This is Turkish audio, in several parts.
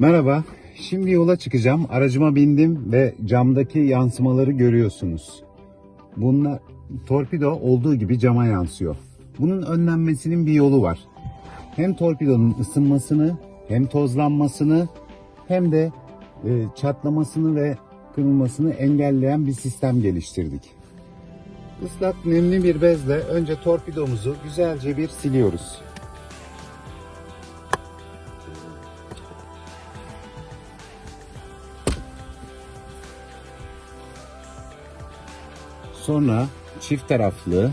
Merhaba. Şimdi yola çıkacağım. Aracıma bindim ve camdaki yansımaları görüyorsunuz. Bunlar torpido olduğu gibi cama yansıyor. Bunun önlenmesinin bir yolu var. Hem torpidonun ısınmasını, hem tozlanmasını, hem de e, çatlamasını ve kırılmasını engelleyen bir sistem geliştirdik. Islak nemli bir bezle önce torpidomuzu güzelce bir siliyoruz. Sonra çift taraflı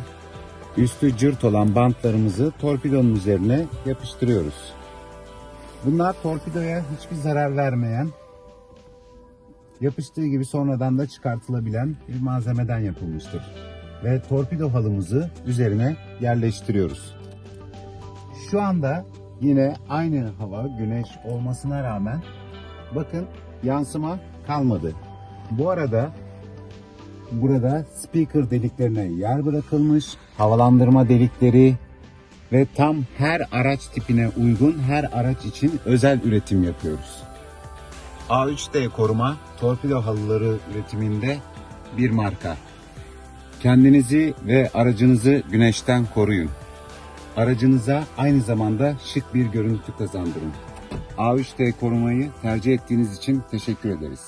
üstü cırt olan bantlarımızı torpidonun üzerine yapıştırıyoruz. Bunlar torpidoya hiçbir zarar vermeyen, yapıştığı gibi sonradan da çıkartılabilen bir malzemeden yapılmıştır. Ve torpido halımızı üzerine yerleştiriyoruz. Şu anda yine aynı hava, güneş olmasına rağmen bakın yansıma kalmadı. Bu arada Burada speaker deliklerine yer bırakılmış, havalandırma delikleri ve tam her araç tipine uygun her araç için özel üretim yapıyoruz. A3D koruma torpido halıları üretiminde bir marka. Kendinizi ve aracınızı güneşten koruyun. Aracınıza aynı zamanda şık bir görüntü kazandırın. A3D korumayı tercih ettiğiniz için teşekkür ederiz.